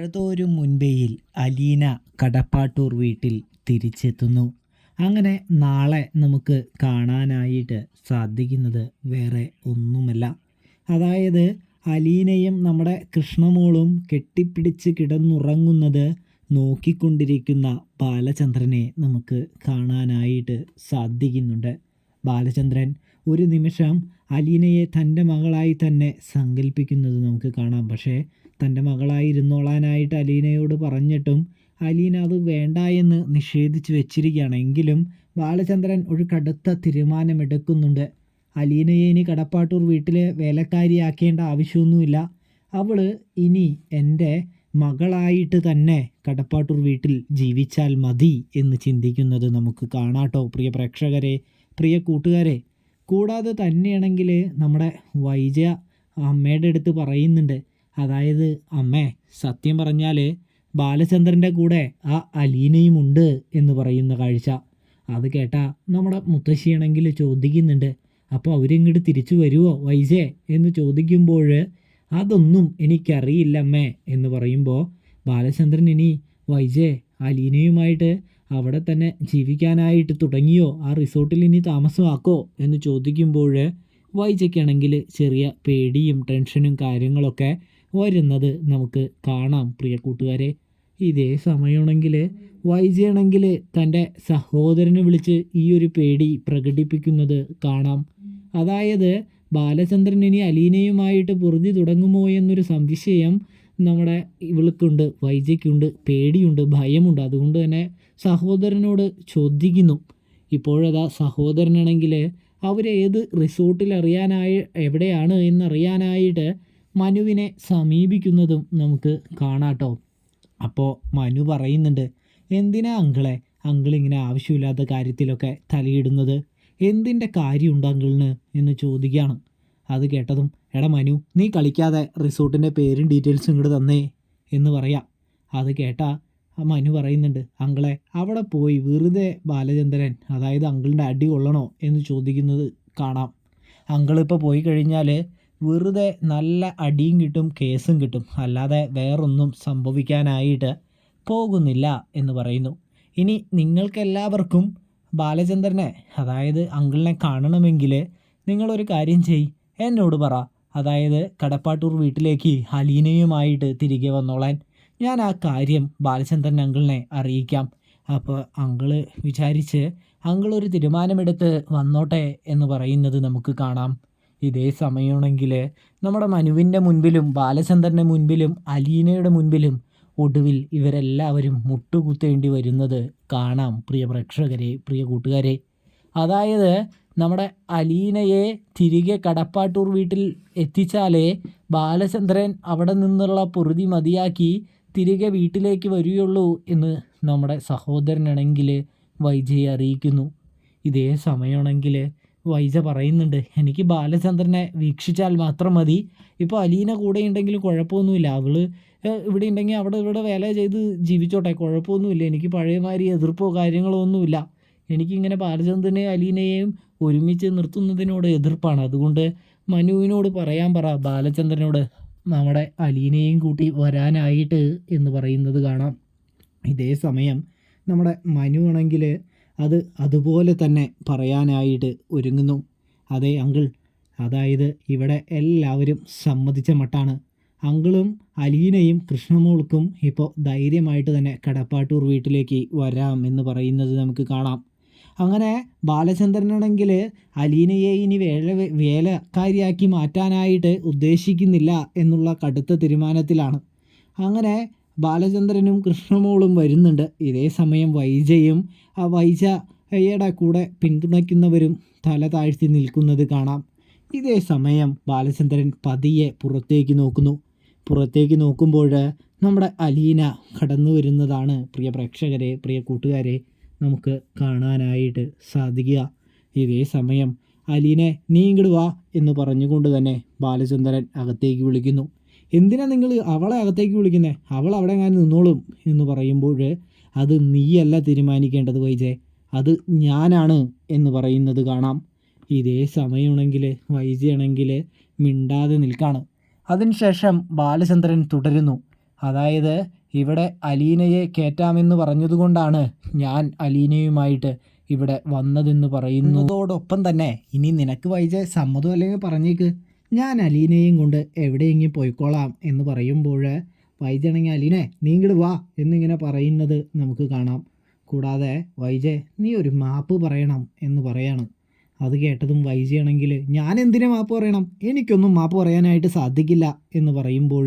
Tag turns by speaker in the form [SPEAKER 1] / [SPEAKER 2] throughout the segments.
[SPEAKER 1] മഴതോരും മുൻപേയിൽ അലീന കടപ്പാട്ടൂർ വീട്ടിൽ തിരിച്ചെത്തുന്നു. അങ്ങനെ നാളെ നമുക്ക് കാണാനായിട്ട് സാധിക്കുന്നത് വേറെ ഒന്നുമല്ല. അതായത് അലീനയും നമ്മുടെ കൃഷ്ണമോളും കെട്ടിപ്പിടിച്ച് കിടന്നുറങ്ങുന്നത് നോക്കിക്കൊണ്ടിരിക്കുന്ന ബാലചന്ദ്രനെ നമുക്ക് കാണാനായിട്ട് സാധിക്കുന്നുണ്ട്. ബാലചന്ദ്രൻ ഒരു നിമിഷം അലീനയെ തന്റെ മകളായി തന്നെ സങ്കല്പിക്കുന്നത് നമുക്ക് കാണാം. പക്ഷേ തന്റെ മകളായിരുന്നോളാനായിട്ട് അലീനയോട് പറഞ്ഞിട്ടും അലീന അത് വേണ്ട എന്ന് നിഷേധിച്ചു വെച്ചിരിക്കുകയാണ്. എങ്കിലും ബാലചന്ദ്രൻ ഒരു കടുത്ത തീരുമാനമെടുക്കുന്നുണ്ട്. അലീനയെ ഇനി കടപ്പാട്ടൂർ വീട്ടിലെ വേലക്കാരിയാക്കേണ്ട ആവശ്യമൊന്നുമില്ല. അവൾ ഇനി എന്റെ മകളായിട്ട് തന്നെ കടപ്പാട്ടൂർ വീട്ടിൽ ജീവിച്ചാൽ മതി എന്ന് ചിന്തിക്കുന്നത് നമുക്ക് കാണാട്ടോ പ്രിയ പ്രേക്ഷകരെ പ്രിയ കൂട്ടുകാരെ കൂടാതെ തന്നെയാണെങ്കിൽ നമ്മുടെ വൈജ അമ്മയുടെ അടുത്ത് പറയുന്നുണ്ട് അതായത് അമ്മേ സത്യം പറഞ്ഞാൽ ബാലചന്ദ്രന്റെ കൂടെ ആ അലീനയും ഉണ്ട് എന്ന് പറയുന്ന കാഴ്ച. അത് കേട്ടാ നമ്മുടെ മുത്തശ്ശിയാണെങ്കിൽ ചോദിക്കുന്നുണ്ട് അപ്പോൾ അവരിങ്ങോട്ട് തിരിച്ചു വരുമോ വൈജേ? എന്ന് ചോദിക്കുമ്പോൾ അതൊന്നും എനിക്കറിയില്ല അമ്മേ എന്ന് പറയുമ്പോൾ ബാലചന്ദ്രൻ ഇനി വൈജേ അലീനയുമായിട്ട് അവിടെ തന്നെ ജീവിക്കാനായിട്ട് തുടങ്ങിയോ? ആ റിസോർട്ടിൽ ഇനി താമസമാക്കോ? എന്ന് ചോദിക്കുമ്പോൾ വൈജയ്ക്കാണെങ്കിൽ ചെറിയ പേടിയും ടെൻഷനും കാര്യങ്ങളൊക്കെ വരുന്നത് നമുക്ക് കാണാം പ്രിയ കൂട്ടുകാരെ. ഇതേ സമയമാണെങ്കിൽ വൈജയാണെങ്കിൽ തന്റെ സഹോദരനെ വിളിച്ച് ഈ ഒരു പേടി പ്രകടിപ്പിക്കുന്നത് കാണാം. അതായത് ബാലചന്ദ്രൻ ഇനി അലീനയുമായിട്ട് പൊറുതി തുടങ്ങുമോ എന്നൊരു സംശയം നമ്മുടെ ഇവൾക്കുണ്ട് വൈജയ്ക്കുണ്ട് പേടിയുണ്ട് ഭയമുണ്ട്. അതുകൊണ്ട് തന്നെ സഹോദരനോട് ചോദിക്കുന്നു. ഇപ്പോഴതാ സഹോദരനാണെങ്കിൽ അവരേത് റിസോർട്ടിൽ അറിയാനായി എവിടെയാണ് എന്നറിയാനായിട്ട് മനുവിനെ സമീപിക്കുന്നതും നമുക്ക് കാണാട്ടോ. അപ്പോൾ മനു പറയുന്നുണ്ട് എന്തിനാ അങ്കിളെ? അങ്കിൾ ഇങ്ങനെ ആവശ്യമില്ലാത്ത കാര്യത്തിലൊക്കെ തലയിടുന്നത്? എന്തിന്റെ കാര്യമുണ്ട് അങ്കിളിന്? എന്ന് ചോദിക്കുകയാണ്. അത് കേട്ടതും എടാ മനു നീ കളിക്കാതെ റിസോർട്ടിന്റെ പേരും ഡീറ്റെയിൽസും ഇങ്ങോട്ട് തന്നേ എന്ന് പറയാം. അത് കേട്ടാ മനു പറയുന്നുണ്ട് അങ്കിളെ അവിടെ പോയി വെറുതെ ബാലചന്ദ്രൻ അതായത് അങ്കിളിന്റെ അടി കൊള്ളണോ? എന്ന് ചോദിക്കുന്നത് കാണാം. അങ്കിളിപ്പോൾ പോയി കഴിഞ്ഞാൽ വെറുതെ നല്ല അടിയും കിട്ടും കേസും കിട്ടും. അല്ലാതെ വേറൊന്നും സംഭവിക്കാനായിട്ട് പോകുന്നില്ല എന്ന് പറയുന്നു. ഇനി നിങ്ങൾക്കെല്ലാവർക്കും ബാലചന്ദ്രനെ അതായത് അങ്കിളിനെ കാണണമെങ്കിൽ നിങ്ങളൊരു കാര്യം ചെയ് എന്നോട് പറ. അതായത് കടപ്പാട്ടൂർ വീട്ടിലേക്ക് ഹലീനയുമായിട്ട് തിരികെ വന്നോളാൻ. ഞാൻ ആ കാര്യം ബാലചന്ദ്രൻ അങ്കിളിനെ അറിയിക്കാം. അപ്പോൾ അങ്കിൾ വിചാരിച്ച് അങ്കിളൊരു തീരുമാനമെടുത്ത് വന്നോട്ടെ എന്ന് പറയുന്നത് നമുക്ക് കാണാം. ഇതേ സമയമാണെങ്കിൽ നമ്മുടെ മനുവിന്റെ മുൻപിലും ബാലചന്ദ്രന്റെ മുൻപിലും അലീനയുടെ മുൻപിലും ഒടുവിൽ ഇവരെല്ലാവരും മുട്ടുകുത്തേണ്ടി വരുന്നത് കാണാം പ്രിയ പ്രേക്ഷകരെ പ്രിയ കൂട്ടുകാരെ. അതായത് നമ്മുടെ അലീനയെ തിരികെ കടപ്പാട്ടൂർ വീട്ടിൽ എത്തിച്ചാലേ ബാലചന്ദ്രൻ അവിടെ നിന്നുള്ള പൊറുതി മതിയാക്കി തിരികെ വീട്ടിലേക്ക് വരികയുള്ളൂ എന്ന് നമ്മുടെ സഹോദരനാണെങ്കിൽ വൈജയെ അറിയിക്കുന്നു. ഇതേ സമയമാണെങ്കിൽ വൈജ പറയുന്നുണ്ട് എനിക്ക് ബാലചന്ദ്രനെ വീക്ഷിച്ചാൽ മാത്രം മതി. ഇപ്പോൾ അലീന കൂടെ ഉണ്ടെങ്കിലും കുഴപ്പമൊന്നുമില്ല. അവൾ ഇവിടെ ഉണ്ടെങ്കിൽ അവിടെ ഇവിടെ വേല ചെയ്ത് ജീവിച്ചോട്ടെ. കുഴപ്പമൊന്നുമില്ല. എനിക്ക് പഴയമാതിരി എതിർപ്പോ കാര്യങ്ങളോ ഒന്നുമില്ല. എനിക്കിങ്ങനെ ബാലചന്ദ്രനെ അലീനയെയും ഒരുമിച്ച് നിർത്തുന്നതിനോട് എതിർപ്പാണ്. അതുകൊണ്ട് മനുവിനോട് പറയാൻ പറ ബാലചന്ദ്രനോട്. നമ്മുടെ അലീനയും കൂട്ടി വരാനായിട്ട് എന്ന് പറയുന്നത് കാണാം. ഇതേ സമയം നമ്മുടെ മനു ആണെങ്കിൽ അത് അതുപോലെ തന്നെ പറയാനായിട്ട് ഒരുങ്ങുന്നു. അതെ അങ്കിൾ അതായത് ഇവിടെ എല്ലാവരും സമ്മതിച്ച മട്ടാണ്. അങ്കിളും അലീനയും കൃഷ്ണമോൾക്കും ഇപ്പോൾ ധൈര്യമായിട്ട് തന്നെ കടപ്പാട്ടൂർ വീട്ടിലേക്ക് വരാം എന്ന് പറയുന്നത് നമുക്ക് കാണാം. അങ്ങനെ ബാലചന്ദ്രനാണെങ്കിൽ അലീനയെ ഇനി വേല വേലക്കാരിയാക്കി മാറ്റാനായിട്ട് ഉദ്ദേശിക്കുന്നില്ല എന്നുള്ള കടുത്ത തീരുമാനത്തിലാണ്. അങ്ങനെ ബാലചന്ദ്രനും കൃഷ്ണമോളും വരുന്നുണ്ട്. ഇതേ സമയം വൈജയും ആ വൈജയുടെ കൂടെ പിന്തുണയ്ക്കുന്നവരും തല താഴ്ത്തി നിൽക്കുന്നത് കാണാം. ഇതേ സമയം ബാലചന്ദ്രൻ പതിയെ പുറത്തേക്ക് നോക്കുന്നു. പുറത്തേക്ക് നോക്കുമ്പോൾ നമ്മുടെ അലീന കടന്നു വരുന്നതാണ് പ്രിയ പ്രേക്ഷകരെ പ്രിയ കൂട്ടുകാരെ നമുക്ക് കാണാനായിട്ട് സാധിക്കുക. ഇതേ സമയം അലീനെ നീ ഇങ്ങോട്ട് വാ എന്ന് പറഞ്ഞുകൊണ്ട് തന്നെ ബാലചന്ദ്രൻ അകത്തേക്ക് വിളിക്കുന്നു. എന്തിനാ നിങ്ങൾ അവളെ അകത്തേക്ക് വിളിക്കുന്നത് അവൾ അവിടെ ഞാൻ നിന്നോളും എന്ന് പറയുമ്പോൾ അത് നീയല്ല തീരുമാനിക്കേണ്ടത് വൈജയ് അത് ഞാനാണ് എന്ന് പറയുന്നത് കാണാം. ഇതേ സമയമാണെങ്കിൽ വൈജയാണെങ്കിൽ മിണ്ടാതെ നിൽക്കാണ്. അതിനുശേഷം ബാലചന്ദ്രൻ തുടരുന്നു. അതായത് ഇവിടെ അലീനയെ കയറ്റാമെന്ന് പറഞ്ഞതുകൊണ്ടാണ് ഞാൻ അലീനയുമായിട്ട് ഇവിടെ വന്നതെന്ന് പറയുന്നതോടൊപ്പം തന്നെ ഇനി നിനക്ക് വൈജ സമ്മതം അല്ലെങ്കിൽ പറഞ്ഞേക്ക്. ഞാൻ അലീനയും കൊണ്ട് എവിടെയെങ്കിലും പോയിക്കോളാം എന്ന് പറയുമ്പോൾ വൈദ്യണെങ്കിൽ അലീനെ നീ ഇങ്ങോട്ട് വാ എന്നിങ്ങനെ പറയുന്നത് നമുക്ക് കാണാം. കൂടാതെ വൈജെ നീ ഒരു മാപ്പ് പറയണം എന്ന് പറയാണ്. അത് കേട്ടതും വൈജയാണെങ്കിൽ ഞാൻ എന്തിനെ മാപ്പ് പറയണം? എനിക്കൊന്നും മാപ്പ് പറയാനായിട്ട് സാധിക്കില്ല എന്ന് പറയുമ്പോൾ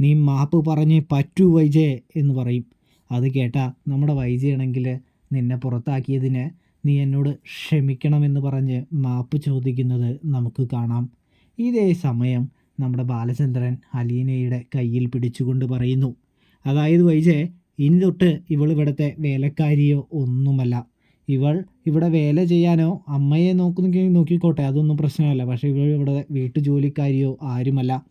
[SPEAKER 1] നീ മാപ്പ് പറഞ്ഞേ പറ്റൂ വൈജേ എന്ന് പറയും. അത് കേട്ടാ നമ്മുടെ വൈജയാണെങ്കിൽ നിന്നെ പുറത്താക്കിയതിന് നീ എന്നോട് ക്ഷമിക്കണമെന്ന് പറഞ്ഞ് മാപ്പ് ചോദിക്കുന്നത് നമുക്ക് കാണാം. ഇതേ സമയം നമ്മുടെ ബാലചന്ദ്രൻ അലീനയുടെ കയ്യിൽ പിടിച്ചുകൊണ്ട് പറയുന്നു. അതായത് വൈജെ ഇനി തൊട്ട് ഇവൾ ഇവിടുത്തെ വേലക്കാരിയോ ഒന്നുമല്ല. ഇവൾ ഇവിടെ വേല ചെയ്യാനോ അമ്മയെ നോക്കുന്നെങ്കിൽ നോക്കിക്കോട്ടെ അതൊന്നും പ്രശ്നമല്ല. പക്ഷേ ഇവൾ ഇവിടെ വീട്ടു ജോലിക്കാരിയോ ആരുമല്ല.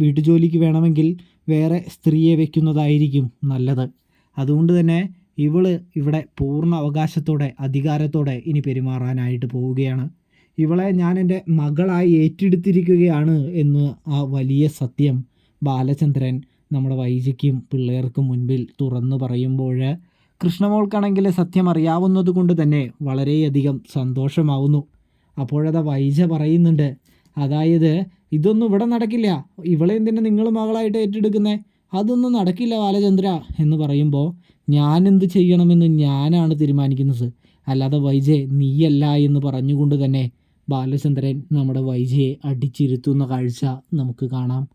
[SPEAKER 1] വീട്ടു ജോലിക്ക് വേണമെങ്കിൽ വേറെ സ്ത്രീയെ വെക്കുന്നതായിരിക്കും നല്ലത്. അതുകൊണ്ട് തന്നെ ഇവൾ ഇവിടെ പൂർണ അവകാശത്തോടെ അധികാരത്തോടെ ഇനി പെരുമാറാനായിട്ട് പോവുകയാണ്. ഇവളെ ഞാൻ എന്റെ മകളായി ഏറ്റെടുത്തിരിക്കുകയാണ് എന്ന് ആ വലിയ സത്യം ബാലചന്ദ്രൻ നമ്മുടെ വൈജയ്ക്കും പിള്ളേർക്കും മുൻപിൽ തുറന്നു പറയുമ്പോൾ കൃഷ്ണമോൾക്കാണെങ്കിൽ സത്യം അറിയാവുന്നത് കൊണ്ട് തന്നെ വളരെയധികം സന്തോഷമാവുന്നു. അപ്പോഴത് വൈജ പറയുന്നുണ്ട് അതായത് ഇതൊന്നും ഇവിടെ നടക്കില്ല. ഇവളെ എന്തിനാ നിങ്ങൾ മകളായിട്ട് ഏറ്റെടുക്കുന്നേ? അതൊന്നും നടക്കില്ല ബാലചന്ദ്ര എന്ന് പറയുമ്പോൾ ഞാൻ എന്ത് ചെയ്യണമെന്ന് ഞാനാണ് തീരുമാനിക്കുന്നത്. അല്ലാതെ വൈജെ നീയല്ല എന്ന് പറഞ്ഞുകൊണ്ട് തന്നെ ബാലചന്ദ്രൻ നമ്മുടെ വൈജയെ അടിച്ചിരുത്തുന്ന കാഴ്ച നമുക്ക് കാണാം.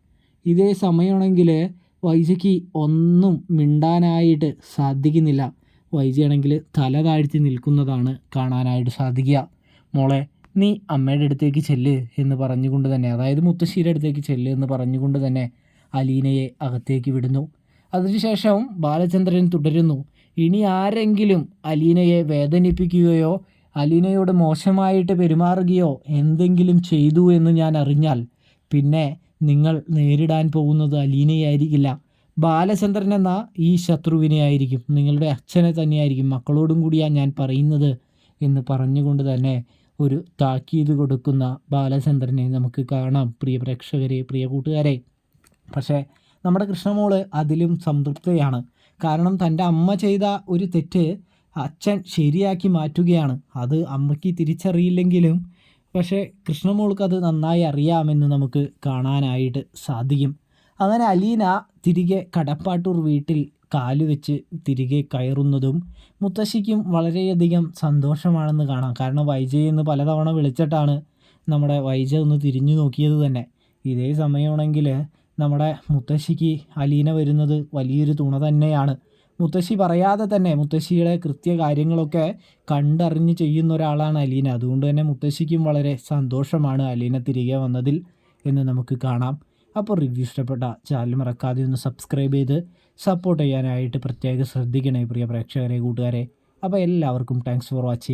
[SPEAKER 1] ഇതേ സമയമാണെങ്കിൽ വൈജയ്ക്ക് ഒന്നും മിണ്ടാനായിട്ട് സാധിക്കുന്നില്ല. വൈജയാണെങ്കിൽ തല താഴ്ത്തി നിൽക്കുന്നതാണ് കാണാനായിട്ട് സാധിക്കുക. മോളെ നീ അമ്മയുടെ അടുത്തേക്ക് ചെല്ല് എന്ന് പറഞ്ഞുകൊണ്ട് തന്നെ അതായത് മുത്തശ്ശിയുടെ അടുത്തേക്ക് ചെല്ല് എന്ന് പറഞ്ഞുകൊണ്ട് തന്നെ അലീനയെ അകത്തേക്ക് വിടുന്നു. അതിനുശേഷം ബാലചന്ദ്രൻ തുടരുന്നു. ഇനി ആരെങ്കിലും അലീനയെ വേദനിപ്പിക്കുകയോ അലീനയോട് മോശമായിട്ട് പെരുമാറുകയോ എന്തെങ്കിലും ചെയ്തു എന്ന് ഞാൻ അറിഞ്ഞാൽ പിന്നെ നിങ്ങൾ നേരിടാൻ പോകുന്നത് അലീനയായിരിക്കില്ല. ബാലചന്ദ്രൻ എന്ന ഈ ശത്രുവിനെ ആയിരിക്കും. നിങ്ങളുടെ അച്ഛനെ തന്നെയായിരിക്കും. മക്കളോടും കൂടിയാണ് ഞാൻ പറയുന്നത് എന്ന് പറഞ്ഞുകൊണ്ട് തന്നെ ഒരു താക്കീത് കൊടുക്കുന്ന ബാലചന്ദ്രനെ നമുക്ക് കാണാം. പ്രിയ പ്രേക്ഷകരെ പ്രിയ കൂട്ടുകാരെ. പക്ഷേ നമ്മുടെ കൃഷ്ണമോൾ അതിലും സംതൃപ്തയാണ്. കാരണം തന്റെ അമ്മ ചെയ്ത ഒരു തെറ്റ് അച്ഛൻ ശരിയാക്കി മാറ്റുകയാണ്. അത് അമ്മയ്ക്ക് തിരിച്ചറിയില്ലെങ്കിലും പക്ഷേ കൃഷ്ണമോൾക്ക് അത് നന്നായി അറിയാമെന്ന് നമുക്ക് കാണാനായിട്ട് സാധിക്കും. അങ്ങനെ അലീന തിരികെ കടപ്പാട്ടൂർ വീട്ടിൽ കാലുവെച്ച് തിരികെ കയറുന്നതും മുത്തശ്ശിക്കും വളരെയധികം സന്തോഷമാണെന്ന് കാണാം. കാരണം വൈജയ് എന്ന് പലതവണ വിളിച്ചിട്ടാണ് നമ്മുടെ വൈജ ഒന്ന് തിരിഞ്ഞു നോക്കിയത് തന്നെ. ഇതേ സമയമാണെങ്കിൽ നമ്മുടെ മുത്തശ്ശിക്ക് അലീന വരുന്നത് വലിയൊരു തുണ തന്നെയാണ്. മുത്തശ്ശി പറയാതെ തന്നെ മുത്തശ്ശിയുടെ കൃത്യകാര്യങ്ങളൊക്കെ കണ്ടറിഞ്ഞ് ചെയ്യുന്ന ഒരാളാണ് അലീന. അതുകൊണ്ട് തന്നെ മുത്തശ്ശിക്കും വളരെ സന്തോഷമാണ് അലീന തിരികെ വന്നതിൽ എന്ന് നമുക്ക് കാണാം. അപ്പോൾ റിവ്യൂ ഇഷ്ടപ്പെട്ട ചാനൽ മറക്കാതെ ഒന്ന് സബ്സ്ക്രൈബ് ചെയ്ത് സപ്പോർട്ട് ചെയ്യാനായിട്ട് പ്രത്യേകം ശ്രദ്ധിക്കണേ പ്രിയ പ്രേക്ഷകരെ കൂട്ടുകാരെ. അപ്പോൾ എല്ലാവർക്കും താങ്ക്സ് ഫോർ വാച്ചിങ്